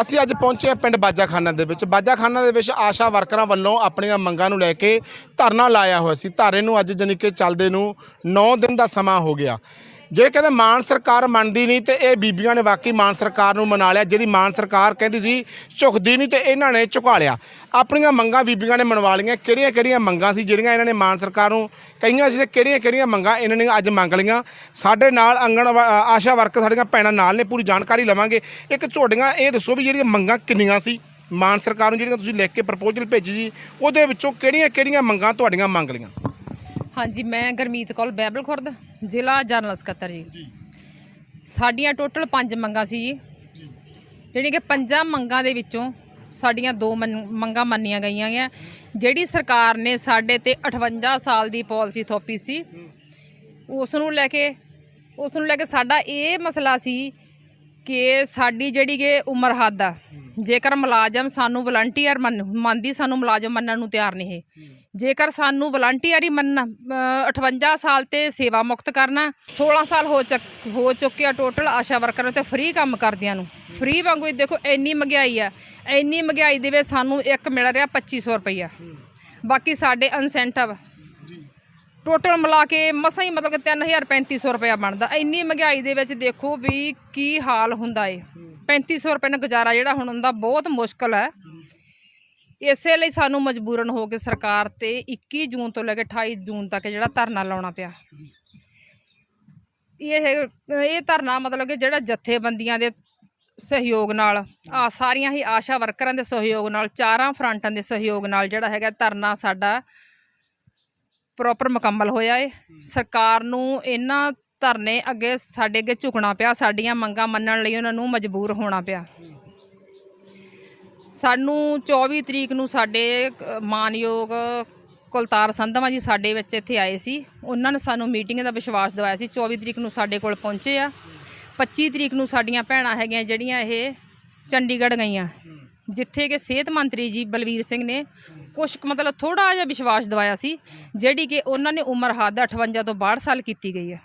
ਅਸੀਂ ਅੱਜ ਪਹੁੰਚੇ ਹਾਂ ਪਿੰਡ ਬਾਜਾਖਾਨਾ ਦੇ ਵਿੱਚ। ਬਾਜਾਖਾਨਾ ਦੇ ਵਿੱਚ ਆਸ਼ਾ ਵਰਕਰਾਂ ਵੱਲੋਂ ਆਪਣੀਆਂ ਮੰਗਾਂ ਨੂੰ ਲੈ ਕੇ ਧਰਨਾ ਲਾਇਆ ਹੋਇਆ ਸੀ। ਧਾਰੇ ਨੂੰ ਅੱਜ ਜਾਣੀ ਕਿ ਚੱਲਦੇ ਨੂੰ 9 ਦਿਨ ਦਾ ਸਮਾਂ ਹੋ ਗਿਆ। ਜੇ ਕਹਿੰਦੇ ਮਾਨ ਸਰਕਾਰ ਮੰਨਦੀ ਨਹੀਂ ਤੇ ਇਹ ਬੀਬੀਆਂ ਨੇ ਵਾਕਈ ਮਾਨ ਸਰਕਾਰ ਨੂੰ ਮਨਾ ਲਿਆ। ਜਿਹੜੀ ਮਾਨ ਸਰਕਾਰ ਕਹਿੰਦੀ ਸੀ, ਝੁਕਦੀ ਨਹੀਂ ਤੇ ਇਹਨਾਂ ਨੇ ਝੁਕਾ ਲਿਆ। ਆਪਣੀਆਂ ਮੰਗਾਂ ਬੀਬੀਆਂ ਨੇ ਮਨਵਾ ਲਈਆਂ। ਕਿਹੜੀਆਂ ਕਿਹੜੀਆਂ ਮੰਗਾਂ ਸੀ ਜਿਹੜੀਆਂ ਇਹਨਾਂ ਨੇ ਮਾਨ ਸਰਕਾਰ ਨੂੰ ਕਹੀਆਂ ਸੀ ਤੇ ਕਿਹੜੀਆਂ ਕਿਹੜੀਆਂ ਮੰਗਾਂ ਇਹਨਾਂ ਨੇ ਅੱਜ ਮੰਗ ਲਈਆਂ। ਸਾਡੇ ਨਾਲ ਅੰਗਣ ਆਸ਼ਾ ਵਰਕਰ ਸਾਡੀਆਂ ਭੈਣਾਂ ਨਾਲ ਨੇ ਪੂਰੀ ਜਾਣਕਾਰੀ ਲਵਾਂਗੇ। ਇੱਕ ਤੁਹਾਡੀਆਂ ਇਹ ਦੱਸੋ ਵੀ ਜਿਹੜੀਆਂ ਮੰਗਾਂ ਕਿੰਨੀਆਂ ਸੀ? ਮਾਨ ਸਰਕਾਰ ਨੂੰ ਜਿਹੜੀਆਂ ਤੁਸੀਂ ਲਿਖ ਕੇ ਪ੍ਰਪੋਜ਼ਲ ਭੇਜੀ ਸੀ ਉਹਦੇ ਵਿੱਚੋਂ ਕਿਹੜੀਆਂ ਕਿਹੜੀਆਂ ਮੰਗਾਂ ਤੁਹਾਡੀਆਂ ਮੰਗ ਲਈਆਂ? ਹਾਂਜੀ ਮੈਂ ਗਰਮੀਤ ਕੌਰ ਬੈਬਲ ਖੁਰਦ ਜ਼ਿਲ੍ਹਾ ਜਨਰਲ ਸਕੱਤਰ ਜੀ। ਸਾਡੀਆਂ ਟੋਟਲ ਪੰਜ ਮੰਗਾਂ ਸੀ ਜੀ। ਜਿਹੜੀ ਕਿ ਪੰਜਾਂ ਮੰਗਾਂ ਦੇ ਵਿੱਚੋਂ ਸਾਡੀਆਂ ਦੋ ਮੰਨ- ਮੰਗਾਂ ਮੰਨੀਆਂ ਗਈਆਂ ਹੈ ਜਿਹੜੀ ਸਰਕਾਰ ਨੇ ਸਾਡੇ ਤੇ 58 ਸਾਲ ਦੀ ਪਾਲਿਸੀ ਥੋਪੀ ਸੀ ਉਸ ਨੂੰ ਲੈ ਕੇ ਉਸ ਨੂੰ ਲੈ ਕੇ ਸਾਡਾ ਇਹ ਮਸਲਾ ਸੀ ਕਿ ਸਾਡੀ ਜਿਹੜੀ ਕਿ ਉਮਰ ਹੱਦ ਆ। ਜੇਕਰ ਮੁਲਾਜ਼ਮ ਸਾਨੂੰ ਵਲੰਟੀਅਰ ਮੰਨਦੀ, ਸਾਨੂੰ ਮੁਲਾਜ਼ਮ ਮੰਨਣ ਨੂੰ ਤਿਆਰ ਨਹੀਂ ਹੈ ਜੇਕਰ ਸਾਨੂੰ ਵਲੰਟੀਅਰੀ ਹੀ ਮੰਨ 58 ਸਾਲ ਤੇ ਸੇਵਾ ਮੁਕਤ ਕਰਨਾ 16 ਸਾਲ ਹੋ ਚੱਕ, ਹੋ ਚੁੱਕਿਆ ਟੋਟਲ ਆਸ਼ਾ ਵਰਕਰਾਂ ਤੇ ਫ੍ਰੀ ਕੰਮ ਕਰਦਿਆਂ ਨੂੰ। ਫ੍ਰੀ ਵਾਂਗੂ ਦੇਖੋ, ਇੰਨੀ ਮਹਿੰਗਾਈ ਆ, ਇੰਨੀ ਮਹਿੰਗਾਈ ਦੇ ਵਿੱਚ ਸਾਨੂੰ ਇੱਕ ਮਿਲ ਰਿਹਾ 2500 ਰੁਪਈਆ। ਬਾਕੀ ਸਾਡੇ ਇਨਸੈਂਟਿਵ ਟੋਟਲ ਮਿਲਾ ਕੇ ਮਸਾਂ ਹੀ ਮਤਲਬ ਕਿ 3000 3500 ਰੁਪਇਆ ਬਣਦਾ। ਇੰਨੀ ਮਹਿੰਗਾਈ ਦੇ ਵਿੱਚ ਦੇਖੋ ਵੀ ਕੀ ਹਾਲ ਹੁੰਦਾ ਏ। 3500 ਰੁਪਏ ਨਾਲ ਗੁਜ਼ਾਰਾ ਜਿਹੜਾ ਹੁਣ ਹੁੰਦਾ ਬਹੁਤ ਮੁਸ਼ਕਲ ਹੈ। ਇਸੇ ਲਈ ਸਾਨੂੰ ਮਜਬੂਰਨ ਹੋ ਕੇ ਸਰਕਾਰ ਤੇ 21 ਜੂਨ ਤੋਂ ਲੈ ਕੇ 28 ਜੂਨ ਤੱਕ ਜਿਹੜਾ ਧਰਨਾ ਲਾਉਣਾ ਪਿਆ। ਇਹ ਇਹ ਧਰਨਾ ਮਤਲਬ ਕਿ ਜਿਹੜਾ ਜਥੇਬੰਦੀਆਂ ਦੇ ਸਹਿਯੋਗ ਨਾਲ, ਆ ਸਾਰੀਆਂ ਹੀ ਆਸ਼ਾ ਵਰਕਰਾਂ ਦੇ ਸਹਿਯੋਗ ਨਾਲ, ਚਾਰਾਂ ਫਰੰਟਾਂ ਦੇ ਸਹਿਯੋਗ ਨਾਲ ਜਿਹੜਾ ਹੈਗਾ ਧਰਨਾ ਸਾਡਾ ਪ੍ਰੋਪਰ ਮੁਕੰਮਲ ਹੋਇਆ ਏ। ਸਰਕਾਰ ਨੂੰ ਇਹਨਾਂ ਧਰਨੇ ਅੱਗੇ ਸਾਡੇ ਅੱਗੇ ਝੁਕਣਾ ਪਿਆ, ਸਾਡੀਆਂ ਮੰਗਾਂ ਮੰਨਣ ਲਈ ਉਹਨਾਂ ਨੂੰ ਮਜਬੂਰ ਹੋਣਾ ਪਿਆ। ਸਾਨੂੰ 24 ਤਰੀਕ ਨੂੰ ਸਾਡੇ ਮਾਨਯੋਗ ਕੁਲਤਾਰ ਸੰਧਵਾ ਜੀ ਸਾਡੇ ਵਿੱਚ ਇੱਥੇ ਆਏ ਸੀ। ਉਹਨਾਂ ਨੇ ਸਾਨੂੰ ਮੀਟਿੰਗ ਦਾ ਵਿਸ਼ਵਾਸ ਦਿਵਾਇਆ ਸੀ। 24 ਤਰੀਕ ਨੂੰ ਸਾਡੇ ਕੋਲ ਪਹੁੰਚੇ ਆ। 25 ਤਰੀਕ ਨੂੰ ਸਾਡੀਆਂ ਭੈਣਾਂ ਹੈਗੀਆਂ ਜਿਹੜੀਆਂ ਇਹ ਚੰਡੀਗੜ੍ਹ ਗਈਆਂ। ਜਿੱਥੇ ਕਿ ਸਿਹਤ ਮੰਤਰੀ ਜੀ ਬਲਵੀਰ ਸਿੰਘ ਨੇ ਕੁਛ ਕੁ ਮਤਲਬ ਥੋੜਾ ਜਿਹਾ ਵਿਸ਼ਵਾਸ ਦਿਵਾਇਆ ਸੀ, ਜਿਹੜੀ ਕਿ ਉਹਨਾਂ ਨੇ ਉਮਰ ਹੱਦ 58 ਤੋਂ 62 ਸਾਲ ਕੀਤੀ ਗਈ ਹੈ।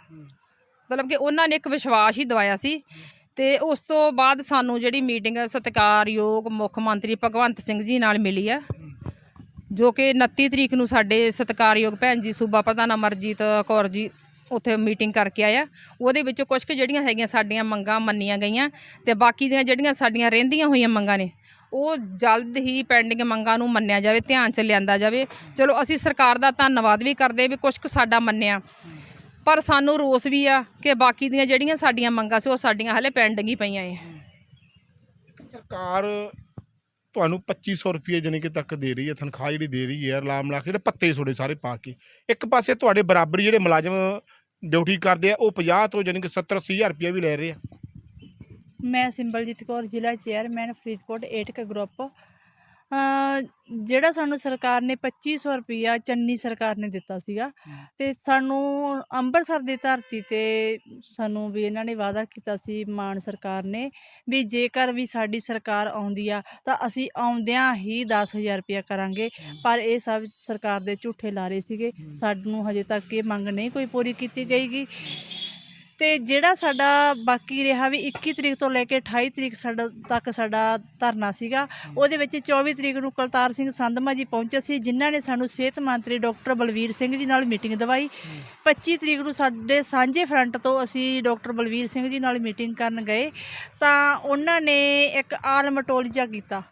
ਮਤਲਬ ਕਿ ਉਹਨਾਂ ਨੇ ਇੱਕ ਵਿਸ਼ਵਾਸ ਹੀ ਦਿਵਾਇਆ ਸੀ ਤੇ ਉਸ ਤੋਂ ਬਾਅਦ ਸਾਨੂੰ ਜਿਹੜੀ ਮੀਟਿੰਗ ਸਤਿਕਾਰਯੋਗ ਮੁੱਖ ਮੰਤਰੀ ਭਗਵੰਤ ਸਿੰਘ ਜੀ ਨਾਲ ਮਿਲੀ ਆ ਜੋ ਕਿ 29 ਤਰੀਕ ਨੂੰ ਸਾਡੇ ਸਤਿਕਾਰਯੋਗ ਭੈਣ ਜੀ ਸੂਬਾ ਪ੍ਰਧਾਨ ਅਮਰਜੀਤ ਕੌਰ ਜੀ ਉੱਥੇ ਮੀਟਿੰਗ ਕਰਕੇ ਆਇਆ ਉਹਦੇ ਵਿੱਚੋਂ ਕੁਝ ਕੁ ਜਿਹੜੀਆਂ ਹੈਗੀਆਂ ਸਾਡੀਆਂ ਮੰਗਾਂ ਮੰਨੀਆਂ ਗਈਆਂ ਤੇ ਬਾਕੀ ਦੀਆਂ ਜਿਹੜੀਆਂ ਸਾਡੀਆਂ ਰਹਿੰਦੀਆਂ ਹੋਈਆਂ ਮੰਗਾਂ ਨੇ, ਉਹ ਜਲਦ ਹੀ ਪੈਂਡਿੰਗ ਮੰਗਾਂ ਨੂੰ ਮੰਨਿਆ ਜਾਵੇ, ਧਿਆਨ 'ਚ ਲਿਆਂਦਾ ਜਾਵੇ। ਚਲੋ, ਅਸੀਂ ਸਰਕਾਰ ਦਾ ਧੰਨਵਾਦ ਵੀ ਕਰਦੇ ਵੀ ਕੁਝ ਕੁ ਸਾਡਾ ਮੰਨਿਆ। ਪਰ ਸਾਨੂੰ ਰੋਸ ਵੀ ਆ ਕਿ ਬਾਕੀ ਦੀਆਂ ਜਿਹੜੀਆਂ ਸਾਡੀਆਂ ਮੰਗਾਂ ਸੀ ਉਹ ਸਾਡੀਆਂ ਹਲੇ ਪੈਂਡਿੰਗ ਹੀ ਪਈਆਂ ਏ। ਸਰਕਾਰ ਤੁਹਾਨੂੰ 2500 ਰੁਪਏ ਜਾਣੀ ਕਿ ਤੱਕ ਦੇ ਰਹੀ ਹੈ ਤਨਖਾਹ ਜਿਹੜੀ ਦੇ ਰਹੀ ਹੈ ਲਾ ਮਿਲਾ ਕੇ ਜਿਹੜੇ ਪੱਤੇ ਛੋੜੇ ਸਾਰੇ ਪਾ ਕੇ। ਇੱਕ ਪਾਸੇ ਤੁਹਾਡੇ ਬਰਾਬਰੀ ਜਿਹੜੇ ਮੁਲਾਜ਼ਮ ਡਿਊਟੀ ਕਰਦੇ ਆ ਉਹ 50 ਤੋਂ ਜਾਣੀ ਕਿ 70 80000 ਰੁਪਏ ਵੀ ਲੈ ਰਹੇ ਆ। ਮੈਂ ਸਿੰਬਲਜੀਤ ਕੌਰ ਜ਼ਿਲ੍ਹਾ ਚੇਅਰਮੈਨ ਫਰੀਦਕੋਟ ਏਟਕ ਗਰੁੱਪ। ਅ, ਜਿਹੜਾ ਸਾਨੂੰ ਸਰਕਾਰ ਨੇ 2500 ਰੁਪਈਆ ਚੰਨੀ ਸਰਕਾਰ ਨੇ ਦਿੱਤਾ ਸੀਗਾ ਤੇ ਸਾਨੂੰ ਅੰਮ੍ਰਿਤਸਰ ਦੀ ਧਰਤੀ ਤੇ ਸਾਨੂੰ ਵੀ ਇਹਨਾਂ ਨੇ ਵਾਅਦਾ ਕੀਤਾ ਸੀ ਮਾਨ ਸਰਕਾਰ ਨੇ ਵੀ ਜੇਕਰ ਵੀ ਸਾਡੀ ਸਰਕਾਰ ਆਉਂਦੀ ਆ ਤਾਂ ਅਸੀਂ ਆਉਂਦਿਆਂ ਹੀ 10000 ਰੁਪਇਆ ਕਰਾਂਗੇ। ਪਰ ਇਹ ਸਭ ਸਰਕਾਰ ਦੇ ਝੂਠੇ ਲਾਰੇ ਸੀਗੇ। ਸਾਨੂੰ ਹਜੇ ਤੱਕ ਇਹ ਮੰਗ ਨਹੀਂ ਕੋਈ ਪੂਰੀ ਕੀਤੀ ਗਈਗੀ। ਤੇ ਜਿਹੜਾ ਸਾਡਾ ਬਾਕੀ ਰਿਹਾ ਵੀ 21 ਤਰੀਕ ਤੋਂ ਲੈ ਕੇ 28 ਤਰੀਕ ਸਾਡਾ ਤੱਕ ਸਾਡਾ ਧਰਨਾ ਸੀਗਾ, ਉਹਦੇ ਵਿੱਚ 24 ਤਰੀਕ ਨੂੰ ਕੁਲਤਾਰ ਸਿੰਘ ਸੰਧਮਾ ਜੀ ਪਹੁੰਚੇ ਸੀ, ਜਿਨ੍ਹਾਂ ਨੇ ਸਾਨੂੰ ਸਿਹਤ ਮੰਤਰੀ ਡਾਕਟਰ ਬਲਵੀਰ ਸਿੰਘ ਜੀ ਨਾਲ ਮੀਟਿੰਗ ਦਵਾਈ। 25 ਤਰੀਕ ਨੂੰ ਸਾਡੇ ਸਾਂਝੇ ਫਰੰਟ ਤੋਂ ਅਸੀਂ ਡਾਕਟਰ ਬਲਵੀਰ ਸਿੰਘ ਜੀ ਨਾਲ ਮੀਟਿੰਗ ਕਰਨ ਗਏ, ਤਾਂ ਉਹਨਾਂ ਨੇ ਇੱਕ ਆਲਮਟੋਲ ਜਿਹਾ ਕੀਤਾ।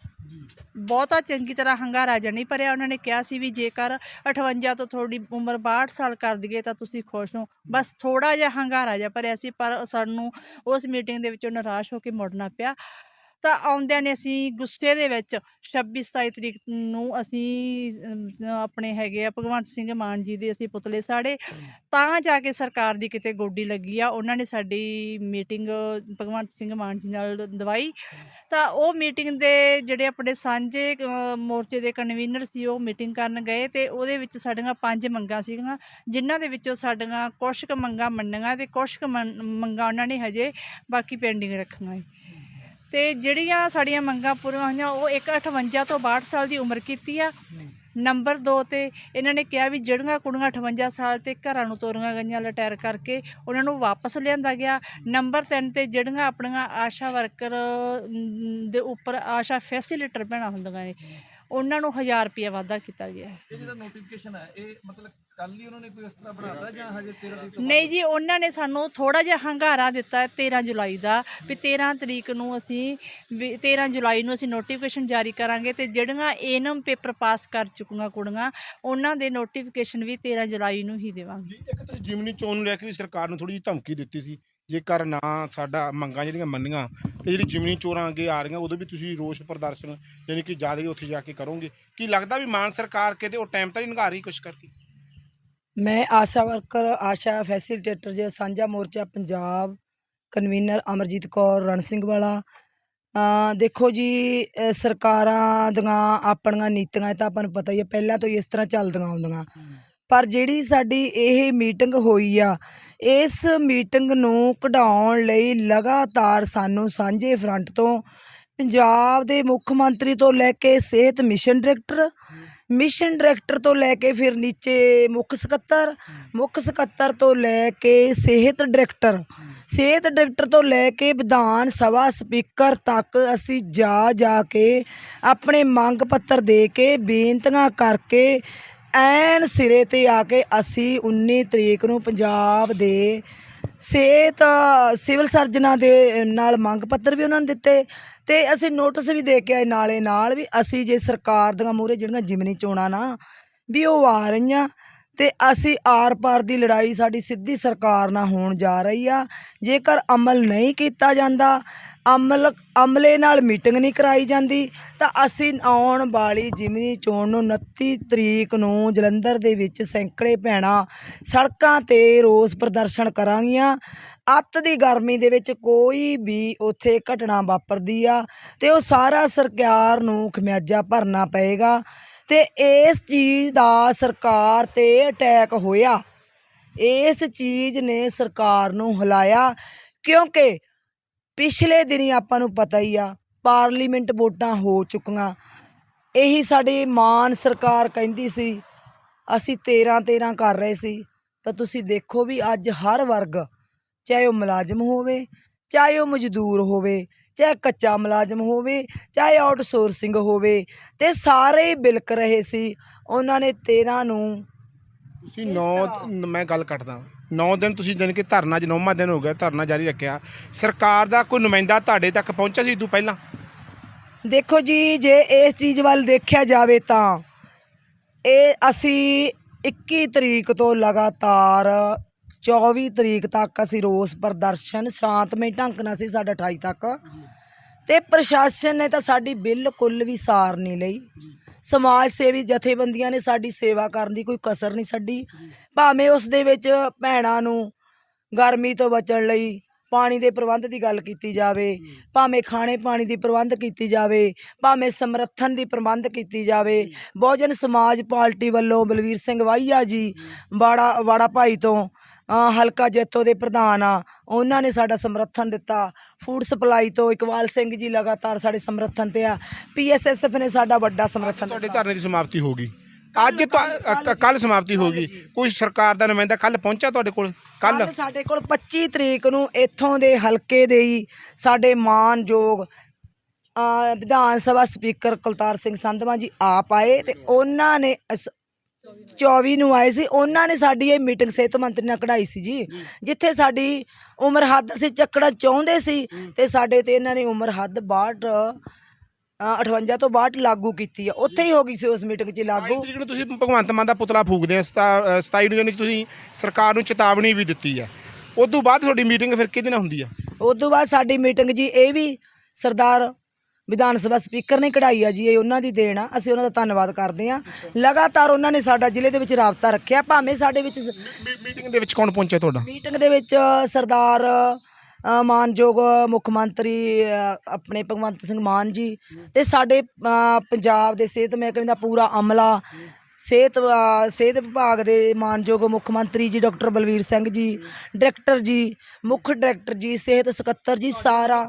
ਬਹੁਤਾ ਚੰਗੀ ਤਰ੍ਹਾਂ ਹੰਗਾਰਾ ਜਿਹਾ ਨਹੀਂ ਭਰਿਆ। ਉਹਨਾਂ ਨੇ ਕਿਹਾ ਸੀ ਵੀ ਜੇਕਰ 58 ਤੋਂ ਤੁਹਾਡੀ ਉਮਰ 62 ਸਾਲ ਕਰ ਦਈਏ ਤਾਂ ਤੁਸੀਂ ਖੁਸ਼ ਹੋ। ਬਸ ਥੋੜਾ ਜਿਹਾ ਹੰਗਾਰਾ ਜਿਹਾ ਭਰਿਆ ਸੀ, ਪਰ ਸਾਨੂੰ ਉਸ ਮੀਟਿੰਗ ਦੇ ਵਿੱਚੋਂ ਨਿਰਾਸ਼ ਹੋ ਕੇ ਮੁੜਨਾ ਪਿਆ। ਤਾਂ ਆਉਂਦਿਆਂ ਨੇ ਅਸੀਂ ਗੁੱਸੇ ਦੇ ਵਿੱਚ 26 27 ਤਰੀਕ ਨੂੰ ਅਸੀਂ ਆਪਣੇ ਹੈਗੇ ਆ ਭਗਵੰਤ ਸਿੰਘ ਮਾਨ ਜੀ ਦੇ ਅਸੀਂ ਪੁਤਲੇ ਸਾੜੇ। ਤਾਂ ਜਾ ਕੇ ਸਰਕਾਰ ਦੀ ਕਿਤੇ ਗੋਡੀ ਲੱਗੀ ਆ, ਉਹਨਾਂ ਨੇ ਸਾਡੀ ਮੀਟਿੰਗ ਭਗਵੰਤ ਸਿੰਘ ਮਾਨ ਜੀ ਨਾਲ ਦਵਾਈ। ਤਾਂ ਉਹ ਮੀਟਿੰਗ ਦੇ ਜਿਹੜੇ ਆਪਣੇ ਸਾਂਝੇ ਮੋਰਚੇ ਦੇ ਕਨਵੀਨਰ ਸੀ, ਉਹ ਮੀਟਿੰਗ ਕਰਨ ਗਏ ਤੇ ਉਹਦੇ ਵਿੱਚ ਸਾਡੀਆਂ ਪੰਜ ਮੰਗਾਂ ਸੀਗੀਆਂ, ਜਿਨ੍ਹਾਂ ਦੇ ਵਿੱਚੋਂ ਸਾਡੀਆਂ ਕੁਛ ਕੁ ਮੰਗਾਂ ਮੰਨੀਆਂ ਤੇ ਕੁਛ ਕੁ ਮੰਗਾਂ ਉਹਨਾਂ ਨੇ ਹਜੇ ਬਾਕੀ ਪੈਂਡਿੰਗ ਰੱਖੀਆਂ ਤੇ ਜਿਹੜੀਆਂ ਸਾਡੀਆਂ ਮੰਗਾਂ ਪੂਰੀਆਂ ਹੋਈਆਂ, ਉਹ ਇੱਕ 58 ਤੋਂ 62 ਸਾਲ ਦੀ ਉਮਰ ਕੀਤੀ ਆ। ਨੰਬਰ 2 ਤੇ ਇਹਨਾਂ ਨੇ ਕਿਹਾ ਵੀ ਜਿਹੜੀਆਂ ਕੁੜੀਆਂ 58 ਸਾਲ ਤੇ ਘਰਾਂ ਨੂੰ ਤੋਰੀਆਂ ਗਈਆਂ ਲਟੈਰ ਕਰਕੇ ਉਹਨਾਂ ਨੂੰ ਵਾਪਸ ਲਿਆਂਦਾ ਗਿਆ। ਨੰਬਰ 3 ਤੇ ਜਿਹੜੀਆਂ ਆਪਣੀਆਂ ਆਸ਼ਾ ਵਰਕਰ ਦੇ ਉੱਪਰ ਆਸ਼ਾ ਫੈਸਿਲਿਟਰ ਭੈਣਾਂ ਹੁੰਦੀਆਂ ਨੇ, ਉਹਨਾਂ ਨੂੰ 1000 ਰੁਪਏ ਵਾਧਾ ਕੀਤਾ ਗਿਆ। ਹੈ ਇਹ ਜਿਹੜਾ ਨੋਟੀਫਿਕੇਸ਼ਨ ਹੈ, ਇਹ ਮਤਲਬ ਕੱਲ ਹੀ ਉਹਨਾਂ ਨੇ ਕੋਈ ਇਸ ਤਰ੍ਹਾਂ ਬਣਾਤਾ ਜਾਂ ਹਜੇ 13 ਤਰੀਕ ਤੋਂ ਨਹੀਂ ਜੀ ਉਹਨਾਂ ਨੇ ਸਾਨੂੰ ਥੋੜਾ ਜਿਹਾ ਹੰਗਾਰਾ ਦਿੱਤਾ ਹੈ 13 ਜੁਲਾਈ ਦਾ ਵੀ 13 ਤਰੀਕ ਨੂੰ ਅਸੀਂ ਵੀ 13 ਜੁਲਾਈ ਨੂੰ ਅਸੀਂ ਨੋਟੀਫਿਕੇਸ਼ਨ ਜਾਰੀ ਕਰਾਂਗੇ ਤੇ ਜਿਹੜੀਆਂ ਏਨਮ ਪੇਪਰ ਪਾਸ ਕਰ ਚੁੱਕੀਆਂ ਕੁੜੀਆਂ ਉਹਨਾਂ ਦੇ ਨੋਟੀਫਿਕੇਸ਼ਨ ਵੀ 13 ਜੁਲਾਈ ਨੂੰ ਹੀ ਦੇਵਾਂਗੇ। ਇੱਕ ਤੁਸੀਂ ਜਿਮਨੀ ਚੋਣ ਨੂੰ ਲੈ ਕੇ ਵੀ ਸਰਕਾਰ ਨੂੰ ਥੋੜੀ ਜਿਹੀ ਧਮਕੀ ਦਿੱਤੀ ਸੀ ਜੇਕਰ ਨਾ ਸਾਡਾ ਮੰਗਾਂ ਜਿਹੜੀਆਂ ਮੰਨੀਆਂ ਤੇ ਜਿਹੜੀ ਜਿਮਨੀ ਚੋਣਾਂ ਅੱਗੇ ਆ ਰਹੀਆਂ ਉਦੋਂ ਵੀ ਤੁਸੀਂ ਰੋਸ ਪ੍ਰਦਰਸ਼ਨ ਯਾਨੀ ਕਿ ਜ਼ਿਆਦਾ ਹੀ ਉੱਥੇ ਜਾ ਕੇ ਕਰੋਗੇ। ਕੀ ਲੱਗਦਾ ਵੀ ਮਾਨ ਸਰਕਾਰ ਕਿਤੇ ਉਹ ਟਾਈਮ ਤਾਂ ਨਹੀਂ ਨਿਘਾ ਰਹੀ ਕੁਛ ਕਰਕੇ? ਮੈਂ ਆਸ਼ਾ ਵਰਕਰ, ਆਸ਼ਾ ਫੈਸਿਲਿਟੇਟਰ ਜੇ ਸਾਂਝਾ ਮੋਰਚਾ ਪੰਜਾਬ, ਕਨਵੀਨਰ ਅਮਰਜੀਤ ਕੌਰ, ਰਣ ਸਿੰਘ ਵਾਲਾ। ਦੇਖੋ ਜੀ ਸਰਕਾਰਾਂ ਦੀਆਂ ਆਪਣੀਆਂ ਨੀਤੀਆਂ, ਇਹ ਤਾਂ ਆਪਾਂ ਨੂੰ ਪਤਾ ਹੀ ਹੈ, ਪਹਿਲਾਂ ਤੋਂ ਹੀ ਇਸ ਤਰ੍ਹਾਂ ਚੱਲਦੀਆਂ ਆਉਂਦੀਆਂ ਪਰ ਜਿਹੜੀ ਸਾਡੀ ਇਹ ਮੀਟਿੰਗ ਹੋਈ ਆ, ਇਸ ਮੀਟਿੰਗ ਨੂੰ ਕਢਾਉਣ ਲਈ ਲਗਾਤਾਰ ਸਾਨੂੰ ਸਾਂਝੇ ਫਰੰਟ ਤੋਂ ਪੰਜਾਬ ਦੇ ਮੁੱਖ ਮੰਤਰੀ ਤੋਂ ਲੈ ਕੇ ਸਿਹਤ ਮਿਸ਼ਨ ਡਾਇਰੈਕਟਰ ਮਿਸ਼ਨ ਡਾਇਰੈਕਟਰ ਤੋਂ ਲੈ ਕੇ ਫਿਰ ਨੀਚੇ ਮੁੱਖ ਸਕੱਤਰ ਮੁੱਖ ਸਕੱਤਰ ਤੋਂ ਲੈ ਕੇ ਸਿਹਤ ਡਾਇਰੈਕਟਰ ਸਿਹਤ ਡਾਇਰੈਕਟਰ ਤੋਂ ਲੈ ਕੇ ਵਿਧਾਨ ਸਭਾ ਸਪੀਕਰ ਤੱਕ ਅਸੀਂ ਜਾ ਜਾ ਕੇ ਆਪਣੇ ਮੰਗ ਪੱਤਰ ਦੇ ਕੇ ਬੇਨਤੀਆਂ ਕਰਕੇ ਐਨ ਸਿਰੇ ਤੇ ਆ ਕੇ ਅਸੀਂ 19 ਤਰੀਕ ਨੂੰ ਪੰਜਾਬ ਦੇ ਸਿਹਤ ਸਿਵਲ ਸਰਜਨਾਂ ਦੇ ਨਾਲ ਮੰਗ ਪੱਤਰ ਵੀ ਉਹਨਾਂ ਨੂੰ ਦਿੱਤੇ ਤੇ ਅਸੀਂ ਨੋਟਿਸ ਵੀ ਦੇ ਕੇ ਆਏ ਨਾਲੇ ਨਾਲ ਵੀ ਅਸੀਂ ਜੇ ਸਰਕਾਰ ਦੀਆਂ ਮੂਹਰੇ ਜਿਹੜੀਆਂ ਜਿਮਨੀ ਚੋਣਾਂ ਨਾ ਵੀ ਉਹ ਆ ਰਹੀਆਂ ਤੇ ਅਸੀਂ ਆਰ ਪਾਰ ਦੀ ਲੜਾਈ ਸਾਡੀ ਸਿੱਧੀ ਸਰਕਾਰ ਨਾਲ ਹੋਣ ਜਾ ਰਹੀ ਆ। ਜੇਕਰ ਅਮਲ ਨਹੀਂ ਕੀਤਾ ਜਾਂਦਾ, ਅਮਲ, ਅਮਲੇ ਨਾਲ ਮੀਟਿੰਗ ਨਹੀਂ ਕਰਾਈ ਜਾਂਦੀ, ਤਾਂ ਅਸੀਂ ਆਉਣ ਵਾਲੀ ਜਿਮਨੀ ਚੋਣ ਨੂੰ 29 ਤਰੀਕ ਨੂੰ ਜਲੰਧਰ ਦੇ ਵਿੱਚ ਸੈਂਕੜੇ ਭੈਣਾਂ ਸੜਕਾਂ ਤੇ ਰੋਸ ਪ੍ਰਦਰਸ਼ਨ ਕਰਾਂਗੀਆਂ। ਅੱਤ ਦੀ ਗਰਮੀ ਦੇ ਵਿੱਚ ਕੋਈ ਵੀ ਉੱਥੇ ਘਟਨਾ ਵਾਪਰਦੀ ਆ ਤੇ ਉਹ ਸਾਰਾ ਸਰਕਾਰ ਨੂੰ ਖਮਿਆਜਾ ਭਰਨਾ ਪਏਗਾ। ਤੇ ਇਸ ਚੀਜ਼ ਦਾ ਸਰਕਾਰ ਤੇ ਅਟੈਕ ਹੋਇਆ। ਇਸ ਚੀਜ਼ ਨੇ ਸਰਕਾਰ ਨੂੰ ਹਿਲਾਇਆ, ਕਿਉਂਕਿ ਪਿਛਲੇ ਦਿਨੀਂ ਆਪਾਂ ਨੂੰ ਪਤਾ ਹੀ ਆ, ਪਾਰਲੀਮੈਂਟ ਵੋਟਾਂ ਹੋ ਚੁੱਕੀਆਂ। ਇਹੀ ਸਾਡੀ ਮਾਨ ਸਰਕਾਰ ਕਹਿੰਦੀ ਸੀ, ਅਸੀਂ 13 13 ਕਰ ਰਹੇ ਸੀ। ਤਾਂ ਤੁਸੀਂ ਦੇਖੋ ਵੀ ਅੱਜ ਹਰ ਵਰਗ, ਚਾਹੇ ਉਹ ਮੁਲਾਜ਼ਮ ਹੋਵੇ, ਚਾਹੇ ਉਹ ਮਜ਼ਦੂਰ ਹੋਵੇ ਚਾਹੇ ਕੱਚਾ ਮੁਲਾਜ਼ਮ ਹੋਵੇ ਚਾਹੇ ਆਊਟਸੋਰਸਿੰਗ ਹੋਵੇ ਤੇ ਸਾਰੇ ਬਿਲਕ ਰਹੇ ਸੀ। ਉਹਨਾਂ ਨੇ 13 ਨੂੰ ਤੁਸੀਂ 9 ਮੈਂ ਗੱਲ ਕੱਟਦਾ। 9 ਦਿਨ ਤੁਸੀਂ ਜਾਣੀ ਕਿ ਧਰਨਾ ਅੱਜ ਨੌਵਾਂ ਦਿਨ ਹੋ ਗਿਆ ਧਰਨਾ ਜਾਰੀ ਰੱਖਿਆ। ਸਰਕਾਰ ਦਾ ਕੋਈ ਨੁਮਾਇੰਦਾ ਤੁਹਾਡੇ ਤੱਕ ਪਹੁੰਚਿਆ ਸੀ ਤੋਂ ਪਹਿਲਾਂ? ਦੇਖੋ ਜੀ ਜੇ ਇਸ ਚੀਜ਼ ਵੱਲ ਦੇਖਿਆ ਜਾਵੇ ਤਾਂ ਇਹ ਅਸੀਂ 21 ਤਰੀਕ ਤੋਂ ਲਗਾਤਾਰ 24 ਤਰੀਕ ਤੱਕ ਅਸੀਂ ਰੋਸ ਪ੍ਰਦਰਸ਼ਨ ਸ਼ਾਂਤਮਈ ਢੰਗ ਨਾਲ ਸੀ ਸਾਡਾ 28 ਤੱਕ। ਤੇ ਪ੍ਰਸ਼ਾਸਨ ਨੇ ਤਾਂ ਸਾਡੀ ਬਿਲਕੁਲ ਵੀ ਸਾਰ ਨਹੀਂ ਲਈ। ਸਮਾਜ ਸੇਵੀ ਜਥੇਬੰਦੀਆਂ ਨੇ ਸਾਡੀ ਸੇਵਾ ਕਰਨ ਦੀ ਕੋਈ ਕਸਰ ਨਹੀਂ ਛੱਡੀ। ਭਾਵੇਂ ਉਸ ਦੇ ਵਿੱਚ ਭੈਣਾਂ ਨੂੰ ਗਰਮੀ ਤੋਂ ਬਚਣ ਲਈ ਪਾਣੀ ਦੇ ਪ੍ਰਬੰਧ ਦੀ ਗੱਲ ਕੀਤੀ ਜਾਵੇ, ਭਾਵੇਂ ਖਾਣੇ ਪਾਣੀ ਦੀ ਪ੍ਰਬੰਧ ਕੀਤੀ ਜਾਵੇ, ਭਾਵੇਂ ਸਮਰਥਨ ਦੀ ਪ੍ਰਬੰਧ ਕੀਤੀ ਜਾਵੇ, ਬਹੁਜਨ ਸਮਾਜ ਪਾਰਟੀ ਵੱਲੋਂ ਬਲਵੀਰ ਸਿੰਘ ਵਾਹੀਆ ਜੀ, ਬਾੜਾ ਵਾੜਾ ਭਾਈ ਤੋਂ ਹਲਕਾ ਜੈਤੋ ਦੇ ਪ੍ਰਧਾਨ ਆ ਉਹਨਾਂ ਨੇ ਸਾਡਾ ਸਮਰਥਨ ਦਿੱਤਾ। ਫੂਡ ਸਪਲਾਈ ਤੋਂ ਇਕਬਾਲ ਸਿੰਘ ਜੀ ਲਗਾਤਾਰ ਸਾਡੇ ਸਮਰਥਨ ਤੇ ਆ। ਪੀਐਸਐਸਐਫ ਨੇ ਸਾਡਾ ਵੱਡਾ ਸਮਰਥਨ ਤੁਹਾਡੇ ਧਰਨੇ ਦੀ ਸਮਾਪਤੀ ਹੋ ਗਈ। ਅੱਜ ਕੱਲ ਸਮਾਪਤੀ ਹੋ ਗਈ। ਕੋਈ ਸਰਕਾਰ ਦਾ ਨੁਮਾਇੰਦਾ ਕੱਲ ਪਹੁੰਚਿਆ ਤੁਹਾਡੇ ਕੋਲ? ਕੱਲ ਸਾਡੇ ਕੋਲ 25 ਤਰੀਕ ਨੂੰ ਇੱਥੋਂ ਦੇ ਹਲਕੇ ਦੇ ਹੀ ਸਾਡੇ ਮਾਨਯੋਗ ਵਿਧਾਨ ਸਭਾ ਸਪੀਕਰ ਕੁਲਤਾਰ ਸਿੰਘ ਸੰਧਵਾ ਜੀ ਆਪ ਆਏ ਤੇ ਉਹਨਾਂ ਨੇ 24 ਨੂੰ ਆਏ ਸੀ ਉਹਨਾਂ ਨੇ ਸਾਡੀ ਇਹ ਮੀਟਿੰਗ ਸਿਹਤ ਮੰਤਰੀ ਨਾਲ ਕਢਾਈ ਸੀ ਜੀ। ਜਿੱਥੇ ਸਾਡੀ ਉਮਰ ਹੱਦ ਅਸੀਂ ਚੱਕਣਾ ਚਾਹੁੰਦੇ ਸੀ ਤੇ ਸਾਡੇ ਤੇ ਇਹਨਾਂ ਨੇ ਉਮਰ ਹੱਦ 62 ਅ, 58 ਤੋਂ 62 ਲਾਗੂ ਕੀਤੀ ਆ। ਉੱਥੇ ਹੀ ਹੋ ਗਈ ਸੀ ਉਸ ਮੀਟਿੰਗ 'ਚ ਲਾਗੂ। ਤਰੀਕ ਨੂੰ ਤੁਸੀਂ ਭਗਵੰਤ ਮਾਨ ਦਾ ਪੁਤਲਾ ਫੂਕਦੇ ਆ 27 ਨੂੰ ਯਾਨੀ ਕਿ ਤੁਸੀਂ ਸਰਕਾਰ ਨੂੰ ਚੇਤਾਵਨੀ ਵੀ ਦਿੱਤੀ ਆ। ਉਸ ਤੋਂ ਬਾਅਦ ਤੁਹਾਡੀ ਮੀਟਿੰਗ ਫਿਰ ਕਿਹਦੇ ਨਾਲ ਹੁੰਦੀ ਆ? ਉਸ ਤੋਂ ਬਾਅਦ ਸਾਡੀ ਮੀਟਿੰਗ ਜੀ ਇਹ ਵੀ ਸਰਦਾਰ ਵਿਧਾਨ ਸਭਾ ਸਪੀਕਰ ਨੇ ਕਢਾਈ ਆ ਜੀ ਇਹ ਉਹਨਾਂ ਦੀ ਦੇਣ ਆ। ਅਸੀਂ ਉਹਨਾਂ ਦਾ ਧੰਨਵਾਦ ਕਰਦੇ ਆ ਲਗਾਤਾਰ ਉਹਨਾਂ ਨੇ ਸਾਡਾ ਜ਼ਿਲ੍ਹੇ ਦੇ ਵਿੱਚ ਰਾਬਤਾ ਰੱਖਿਆ। ਭਾਵੇਂ ਸਾਡੇ ਵਿੱਚ ਸ- ਮੀਟਿੰਗ ਦੇ ਵਿੱਚ ਕੌਣ ਪਹੁੰਚਿਆ ਤੁਹਾਡਾ? ਮੀਟਿੰਗ ਦੇ ਵਿੱਚ ਸਰਦਾਰ ਅ, ਮਾਨਯੋਗ ਮੁੱਖ ਮੰਤਰੀ ਅ, ਆਪਣੇ ਭਗਵੰਤ ਸਿੰਘ ਮਾਨ ਜੀ ਤੇ ਸਾਡੇ ਅ, ਪੰਜਾਬ ਦੇ ਸਿਹਤ ਮਹਿਕਮੇ ਦਾ ਪੂਰਾ ਅਮਲਾ ਸਿਹਤ ਅ, ਸਿਹਤ ਵਿਭਾਗ ਦੇ ਮਾਨਯੋਗ ਮੁੱਖ ਮੰਤਰੀ ਜੀ ਡਾਕਟਰ ਬਲਵੀਰ ਸਿੰਘ ਜੀ ਡਾਇਰੈਕਟਰ ਜੀ ਮੁੱਖ ਡਾਇਰੈਕਟਰ ਜੀ, ਸਿਹਤ ਸਕੱਤਰ ਜੀ ਸਾਰਾ।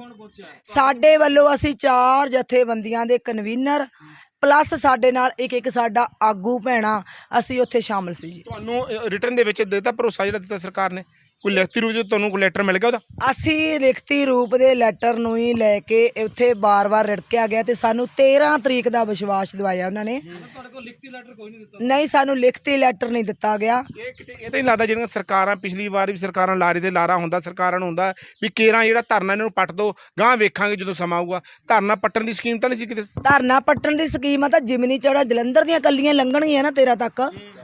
ਸਾਡੇ ਵੱਲੋਂ ਅਸੀਂ ਚਾਰ ਜਥੇਬੰਦੀਆਂ ਦੇ ਕਨਵੀਨਰ ਪਲੱਸ ਸਾਡੇ ਨਾਲ ਇੱਕ ਇੱਕ ਸਾਡਾ ਆਗੂ ਭੈਣਾ, ਅਸੀਂ ਉੱਥੇ ਸ਼ਾਮਲ ਸੀ ਜੀ। ਤੁਹਾਨੂੰ ਰਿਟਰਨ ਦੇ ਵਿੱਚ ਦਿੱਤਾ ਭਰੋਸਾ ਜਿਹੜਾ ਦਿੱਤਾ ਸਰਕਾਰ ਨੇ? ਕੋਈ ਲਿਖਤੀ ਰੂਪ ਵਿੱਚ ਤੁਹਾਨੂੰ ਕੋਈ ਲੈਟਰ ਮਿਲ ਗਿਆ ਉਹਦਾ? ਅਸੀਂ ਲਿਖਤੀ ਰੂਪ ਦੇ ਲੈਟਰ ਨੂੰ ਹੀ ਲੈ ਕੇ ਉੱਥੇ ਬਾਰ-ਬਾਰ ਰਿੜਕਿਆ ਗਿਆ ਤੇ ਸਾਨੂੰ 13 ਤਰੀਕ ਦਾ ਵਿਸ਼ਵਾਸ ਦਿਵਾਇਆ ਉਹਨਾਂ ਨੇ। ਤੁਹਾਡੇ ਕੋਲ ਲਿਖਤੀ ਲੈਟਰ ਕੋਈ ਨਹੀਂ ਦਿੱਤਾ। ਨਹੀਂ ਸਾਨੂੰ ਲਿਖਤੀ ਲੈਟਰ ਨਹੀਂ ਦਿੱਤਾ ਗਿਆ। ਇਹ ਕਿਤੇ ਇਹ ਤਾਂ ਨਹੀਂ ਲੱਗਦਾ ਜਿਹੜੀਆਂ ਸਰਕਾਰਾਂ ਪਿਛਲੀ ਵਾਰ ਵੀ ਸਰਕਾਰਾਂ ਲਾਰੇ ਤੇ ਲਾਰਾ ਹੁੰਦਾ ਸਰਕਾਰਾਂ ਨੂੰ ਹੁੰਦਾ ਵੀ ਕੇਰਾਂ ਜਿਹੜਾ ਧਰਨਾ ਇਹਨਾਂ ਨੂੰ ਪੱਟ ਦੋ ਗਾਂ ਵੇਖਾਂਗੇ ਜਦੋਂ ਸਮਾਂ ਆਊਗਾ। ਧਰਨਾ ਪੱਟਣ ਦੀ ਸਕੀਮ ਤਾਂ ਨਹੀਂ ਸੀ ਕਿਤੇ? ਧਰਨਾ ਪੱਟਣ ਦੀ ਸਕੀਮ ਆ ਤਾਂ ਜਿਮਨੀ ਚੜਾ ਜਲੰਧਰ ਦੀਆਂ ਕੱਲੀਆਂ ਲੰਘਣਗੀਆਂ ਨਾ 13 ਤੱਕ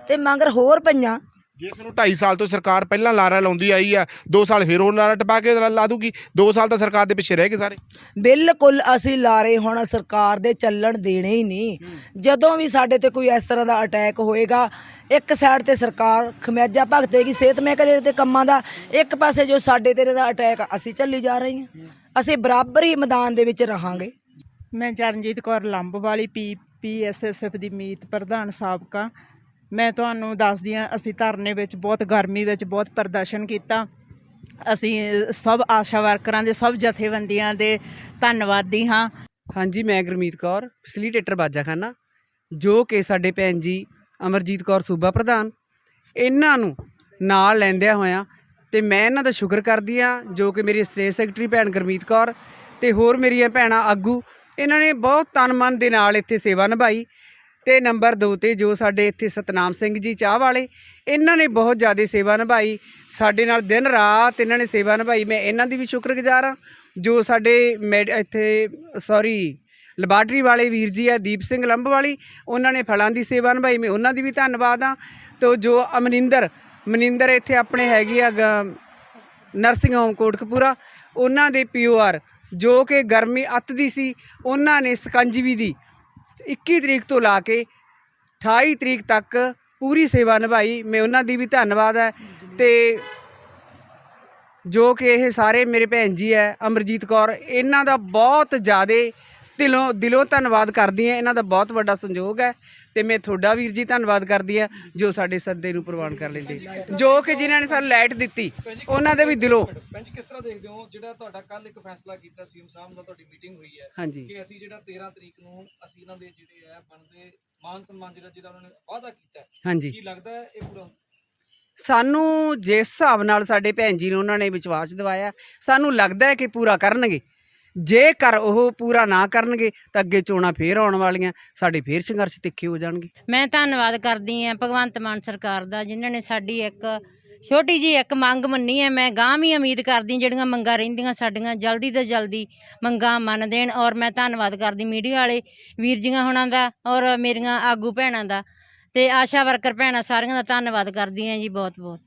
ਤੇ ਮਗਰ ਹੋਰ ਪਈਆਂ। ਜੇ ਤੁਹਾਨੂੰ 2.5 ਸਾਲ ਤੋਂ ਸਰਕਾਰ ਪਹਿਲਾਂ ਲਾਰਾ ਲਾਉਂਦੀ ਆਈ ਆ 2 ਸਾਲ ਫਿਰ ਹੋਰ ਲਾਰਾ ਟਪਾ ਕੇ ਲਾ ਦੂਗੀ। 2 ਸਾਲ ਤਾਂ ਸਰਕਾਰ ਦੇ ਪਿੱਛੇ ਰਹਿ ਗਏ ਸਾਰੇ। ਬਿਲਕੁਲ ਅਸੀਂ ਲਾਰੇ ਹੁਣ ਸਰਕਾਰ ਦੇ ਚੱਲਣ ਦੇਣੇ ਹੀ ਨਹੀਂ। ਜਦੋਂ ਵੀ ਸਾਡੇ ਤੇ ਕੋਈ ਇਸ ਤਰ੍ਹਾਂ ਦਾ ਅਟੈਕ ਹੋਏਗਾ ਇੱਕ ਸਾਈਡ ਤੇ ਸਰਕਾਰ ਖਮਿਆਜਾ ਭਗਤੇਗੀ ਸਿਹਤ ਮਹਿਕਮੇ ਦੇ ਤੇ ਕੰਮਾਂ ਦਾ ਇੱਕ ਪਾਸੇ ਜੋ ਸਾਡੇ ਤੇ ਦਾ ਅਟੈਕ ਅਸੀਂ ਚੱਲੀ ਜਾ ਰਹੀ ਹਾਂ ਅਸੀਂ ਬਰਾਬਰ ਹੀ ਮੈਦਾਨ ਦੇ ਵਿੱਚ ਰਹਾਂਗੇ। ਮੈਂ ਚਰਨਜੀਤ ਕੌਰ ਲੰਬ ਵਾਲੀ ਪੀ ਪੀਐਸਐਸਐਫ ਦੀ ਮੀਤ ਪ੍ਰਧਾਨ ਸਾਬਕਾ। ਮੈਂ ਤੁਹਾਨੂੰ ਦੱਸਦੀ ਹਾਂ, ਅਸੀਂ ਧਰਨੇ ਵਿੱਚ ਬਹੁਤ ਗਰਮੀ ਵਿੱਚ ਬਹੁਤ ਪ੍ਰਦਰਸ਼ਨ ਕੀਤਾ। ਅਸੀਂ ਸਭ ਆਸ਼ਾ ਵਰਕਰਾਂ ਦੇ, ਸਭ ਜਥੇਬੰਦੀਆਂ ਦੇ ਧੰਨਵਾਦੀ ਹਾਂ। ਹਾਂਜੀ, ਮੈਂ ਗੁਰਮੀਤ ਕੌਰ ਫੈਸਿਲੀਟੇਟਰ ਬਾਜਾਖਾਨਾ, ਜੋ ਕਿ ਸਾਡੇ ਭੈਣ ਜੀ ਅਮਰਜੀਤ ਕੌਰ ਸੂਬਾ ਪ੍ਰਧਾਨ, ਇਹਨਾਂ ਨੂੰ ਨਾਲ ਲੈਂਦਿਆਂ ਹੋਇਆਂ ਤੇ ਮੈਂ ਇਹਨਾਂ ਦਾ ਸ਼ੁਕਰ ਕਰਦੀ ਆ ਜੋ ਕਿ ਮੇਰੀ ਸਟੇਟ ਸੈਕਟਰੀ ਭੈਣ ਗੁਰਮੀਤ ਕੌਰ ਤੇ ਹੋਰ ਮੇਰੀਆਂ ਭੈਣਾਂ ਆਗੂ, ਇਹਨਾਂ ਨੇ ਬਹੁਤ ਤਨ ਮਨ ਦੇ ਨਾਲ ਇੱਥੇ ਸੇਵਾ ਨਿਭਾਈ। ਤੇ ਨੰਬਰ 2 ਤੇ ਜੋ ਸਾਡੇ ਇੱਥੇ ਸਤਨਾਮ ਸਿੰਘ ਜੀ ਚਾਹ ਵਾਲੇ, ਇਹਨਾਂ ਨੇ ਬਹੁਤ ਜ਼ਿਆਦਾ ਸੇਵਾ ਨਿਭਾਈ। ਸਾਡੇ ਨਾਲ ਦਿਨ ਰਾਤ ਇਹਨਾਂ ਨੇ ਸੇਵਾ ਨਿਭਾਈ। ਮੈਂ ਇਹਨਾਂ ਦੀ ਵੀ ਸ਼ੁਕਰਗੁਜ਼ਾਰ ਹਾਂ। ਜੋ ਸਾਡੇ ਮੈਡ ਇੱਥੇ ਸੌਰੀ ਲੈਬਾਰਟਰੀ ਵਾਲੇ ਵੀਰ ਜੀ ਆ, ਦੀਪ ਸਿੰਘ ਲੰਬ ਵਾਲੀ ਉਹਨਾਂ ਨੇ ਫਲਾਂ ਦੀ ਸੇਵਾ ਨਿਭਾਈ। ਮੈਂ ਉਹਨਾਂ ਦੀ ਵੀ ਧੰਨਵਾਦ ਆ ਤੇ ਜੋ ਅਮਨਿੰਦਰ ਮਨਿੰਦਰ ਇੱਥੇ ਆਪਣੇ ਹੈਗੀ ਆ ਗ- ਨਰਸਿੰਗ ਹੋਮ ਕੋਟਕਪੂਰਾ, ਉਹਨਾਂ ਦੇ ਪੀਓਆਰ ਜੋ ਕਿ ਗਰਮੀ ਅੱਤ ਦੀ ਸੀ, ਉਹਨਾਂ ਨੇ ਸਕੰਜਵੀ ਦੀ। 21 ਤਰੀਕ ਤੋਂ ਲਾ ਕੇ 28 ਤਰੀਕ ਤੱਕ ਪੂਰੀ ਸੇਵਾ ਨਿਭਾਈ। ਮੈਂ ਉਹਨਾਂ ਦੀ ਵੀ ਧੰਨਵਾਦ ਹੈ ਤੇ ਜੋ ਕਿ ਇਹ ਸਾਰੇ ਮੇਰੇ ਭੈਣ ਜੀ ਹੈ, ਅਮਰਜੀਤ ਕੌਰ, ਇਹਨਾਂ ਦਾ ਬਹੁਤ ਜ਼ਿਆਦਾ ਦਿਲੋਂ ਦਿਲੋਂ ਧੰਨਵਾਦ ਕਰਦੀ ਹਾਂ। ਇਹਨਾਂ ਦਾ ਬਹੁਤ ਵੱਡਾ ਸੰਯੋਗ ਹੈ। ਤੇ ਮੈਂ ਤੁਹਾਡਾ ਵੀਰ ਜੀ ਧੰਨਵਾਦ ਕਰਦੀ ਆ ਜੋ ਸਾਡੇ ਸੱਦੇ ਨੂੰ ਪ੍ਰਵਾਨ ਕਰ ਲੈਂਦੇ। ਜੋ ਕਿ ਜਿਨ੍ਹਾਂ ਨੇ ਸਾਨੂੰ ਲਾਈਟ ਦਿੱਤੀ ਉਹਨਾਂ ਦੇ ਵੀ ਦਿਲੋਂ। ਭੈਣ ਜੀ ਕਿਸ ਤਰ੍ਹਾਂ ਦੇਖਦੇ ਹੋ ਜਿਹੜਾ ਤੁਹਾਡਾ ਕੱਲ ਇੱਕ ਫੈਸਲਾ ਕੀਤਾ ਸੀਐਮ ਸਾਹਿਬ ਨਾਲ ਤੁਹਾਡੀ ਮੀਟਿੰਗ ਹੋਈ ਹੈ ਕਿ ਅਸੀਂ ਜਿਹੜਾ 13 ਤਰੀਕ ਨੂੰ ਅਸੀਂ ਇਹਨਾਂ ਦੇ ਜਿਹੜੇ ਹੈ ਬਣਦੇ ਮਾਨ ਸਨਮਾਨ ਜਿਹੜਾ ਜਿਹੜਾ ਉਹਨਾਂ ਨੇ ਵਾਅਦਾ ਕੀਤਾ ਹੈ ਹਾਂਜੀ। ਕੀ ਲੱਗਦਾ ਹੈ ਇਹ ਪੂਰਾ ਸਾਨੂੰ ਜਿਸ ਹਿਸਾਬ ਨਾਲ ਸਾਡੇ ਭੈਣ ਜੀ ਨੂੰ ਉਹਨਾਂ ਨੇ ਵਿਸ਼ਵਾਸ ਦਿਵਾਇਆ ਸਾਨੂੰ ਲੱਗਦਾ ਹੈ ਕਿ ਪੂਰਾ ਕਰਨਗੇ। ਜੇਕਰ ਉਹ ਪੂਰਾ ਨਾ ਕਰਨਗੇ, ਤਾਂ ਅੱਗੇ ਚੋਣਾਂ ਫੇਰ ਆਉਣ ਵਾਲੀਆਂ, ਸਾਡੇ ਫੇਰ ਸੰਘਰਸ਼ ਤਿੱਖੇ ਹੋ ਜਾਣਗੇ। ਮੈਂ ਧੰਨਵਾਦ ਕਰਦੀ ਹਾਂ ਭਗਵੰਤ ਮਾਨ ਸਰਕਾਰ ਦਾ, ਜਿਨ੍ਹਾਂ ਨੇ ਸਾਡੀ ਇੱਕ ਛੋਟੀ ਜੀ ਇੱਕ ਮੰਗ ਮੰਨੀ ਹੈ। ਮੈਂ ਗਾਂ ਵੀ ਉਮੀਦ ਕਰਦੀ ਜਿਹੜੀਆਂ ਮੰਗਾਂ ਰਹਿੰਦੀਆਂ ਸਾਡੀਆਂ, ਜਲਦੀ ਤੋਂ ਜਲਦੀ ਮੰਗਾਂ ਮੰਨ ਦੇਣ। ਔਰ ਮੈਂ ਧੰਨਵਾਦ ਕਰਦੀ ਮੀਡੀਆ ਵਾਲੇ ਵੀਰ ਜੀਆਂ ਹੋਣਾ ਦਾ ਔਰ ਮੇਰੀਆਂ ਆਗੂ ਭੈਣਾਂ ਦਾ। ਤੇ ਆਸ਼ਾ ਵਰਕਰ ਭੈਣਾਂ ਸਾਰੀਆਂ ਦਾ ਧੰਨਵਾਦ ਕਰਦੀ ਹਾਂ ਜੀ ਬਹੁਤ ਬਹੁਤ